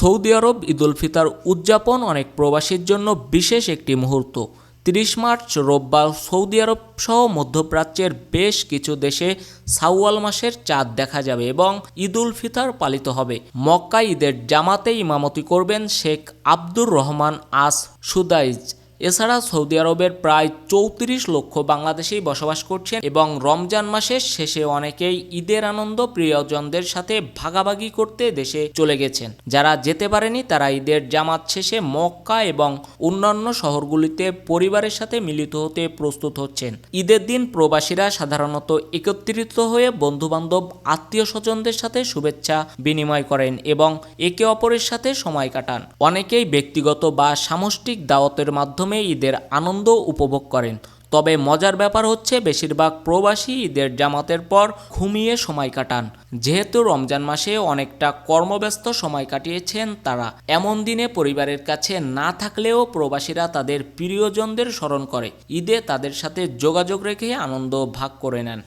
Saudi আরব ঈদুল ফিতর উদযাপন অনেক প্রবাসীর জন্য বিশেষ একটি মুহূর্ত। তিরিশ মার্চ রোববার সৌদি আরব সহ মধ্যপ্রাচ্যের বেশ কিছু দেশে সাওয়াল মাসের চাঁদ দেখা যাবে এবং ঈদুল ফিতর পালিত হবে। মক্কা ঈদের জামাতে ইমামতি করবেন শেখ আব্দুর রহমান আস সুদাইজ এছাড়া সৌদি আরবের প্রায় চৌত্রিশ লক্ষ বাংলাদেশি বসবাস করছেন এবং রমজান মাসের শেষে অনেকেই ঈদের আনন্দ প্রিয়জনদের সাথে ভাগাভাগি করতে দেশে চলে গেছেন। যারা যেতে পারেনি, তারা ঈদের জামাত শেষে মক্কা এবং অন্যান্য শহরগুলিতে পরিবারের সাথে মিলিত হতে প্রস্তুত হচ্ছেন। ঈদের দিন প্রবাসীরা সাধারণত একত্রিত হয়ে বন্ধুবান্ধব আত্মীয় স্বজনদের সাথে শুভেচ্ছা বিনিময় করেন এবং একে অপরের সাথে সময় কাটান। অনেকেই ব্যক্তিগত বা সামষ্টিক দাওয়াতের মাধ্যমে ঈদের আনন্দ উপভোগ করেন। তবে মজার ব্যাপার হচ্ছে, বেশিরভাগ প্রবাসী ঈদের জামাতের পর ঘুমিয়ে সময় কাটান। যেহেতু রমজান মাসে অনেকটা কর্মব্যস্ত সময় কাটিয়েছেন তারা, এমন দিনে পরিবারের কাছে না থাকলেও প্রবাসীরা তাদের প্রিয়জনদের স্মরণ করে। ঈদে তাদের সাথে যোগাযোগ রেখে আনন্দ ভাগ করে নেন।